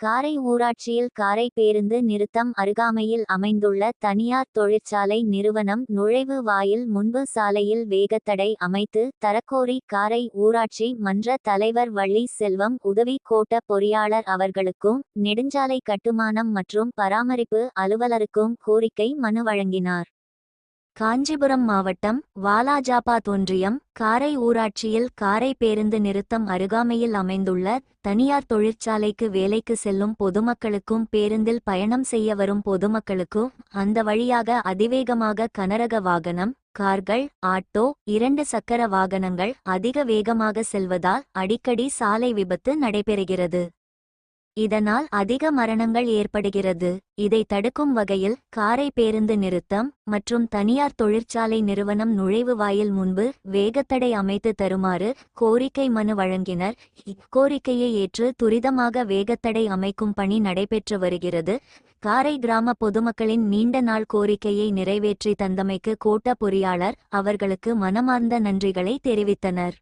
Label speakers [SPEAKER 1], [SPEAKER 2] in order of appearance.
[SPEAKER 1] காரை ஊராட்சியில் காரை பேருந்து நிறுத்தம் அருகாமையில் அமைந்துள்ள தனியார் தொழிற்சாலை நிறுவனம் நுழைவு வாயில் முன்பு சாலையில் வேகத்தடை அமைத்து தரக்கோரி காரை ஊராட்சி மன்ற தலைவர் வள்ளி செல்வம் உதவி கோட்ட பொறியாளர் அவர்களுக்கும் நெடுஞ்சாலை கட்டுமானம் மற்றும் பராமரிப்பு அலுவலருக்கும் கோரிக்கை மனு வழங்கினார். காஞ்சிபுரம் மாவட்டம் வாலாஜாபாத் ஒன்றியம் காரை ஊராட்சியில் காரை பேருந்து நிறுத்தம் அருகாமையில் அமைந்துள்ள தனியார் தொழிற்சாலைக்கு வேலைக்கு செல்லும் பொதுமக்களுக்கும் பேருந்தில் பயணம் செய்ய வரும் பொதுமக்களுக்கும் அந்த வழியாக அதிவேகமாக கனரக வாகனம் கார்கள் ஆட்டோ இரண்டு சக்கர வாகனங்கள் அதிக வேகமாக செல்வதால் அடிக்கடி சாலை விபத்து நடைபெறுகிறது. இதனால் அதிக மரணங்கள் ஏற்படுகிறது. இதை தடுக்கும் வகையில் காரை பேருந்து நிறுத்தம் மற்றும் தனியார் தொழிற்சாலை நிறுவனம் நுழைவு வாயில் முன்பு வேகத்தடை அமைத்து தருமாறு கோரிக்கை மனு வழங்கினர். இக்கோரிக்கையை ஏற்று துரிதமாக வேகத்தடை அமைக்கும் பணி நடைபெற்று வருகிறது. காரை கிராம பொதுமக்களின் நீண்ட நாள் கோரிக்கையை நிறைவேற்றி தந்தமைக்கு கோட்ட பொறியாளர் அவர்களுக்கு மனமார்ந்த நன்றிகளை தெரிவித்தனர்.